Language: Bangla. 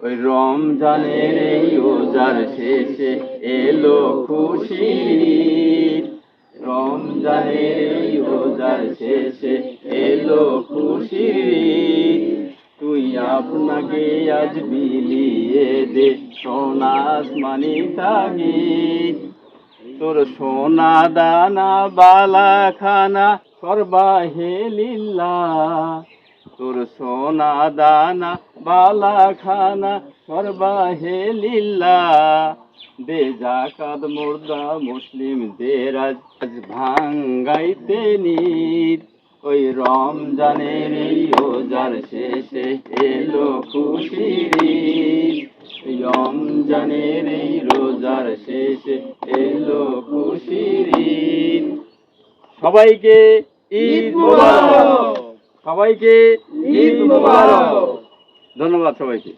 ওই রমজানের এই ওজার শেষে এলো খুশির রমজানের এই রোজার শেষে এলো খুশির তুই আপনাকে আজ বিলিয়ে দে সোনাস মানি তাগিদ তোর সোনা দানা বালা খানা সর্বাহে লিল্লা তোর সোনা দানা বালা খানা সর্বাহে লিল্লা দে জাকাত মুর্দা মুসলিমদের আজ আজ ভাঙ্গাইতে নিত ওই রমজানের এই রোজার শেষে এলো খুশির ঈদ। রমজানের এই রোজার শেষে এলো খুশির সবাইকে ঈদ মোবারক। সবাইকে ঈদ মোবারক। ধন্যবাদ সবাইকে।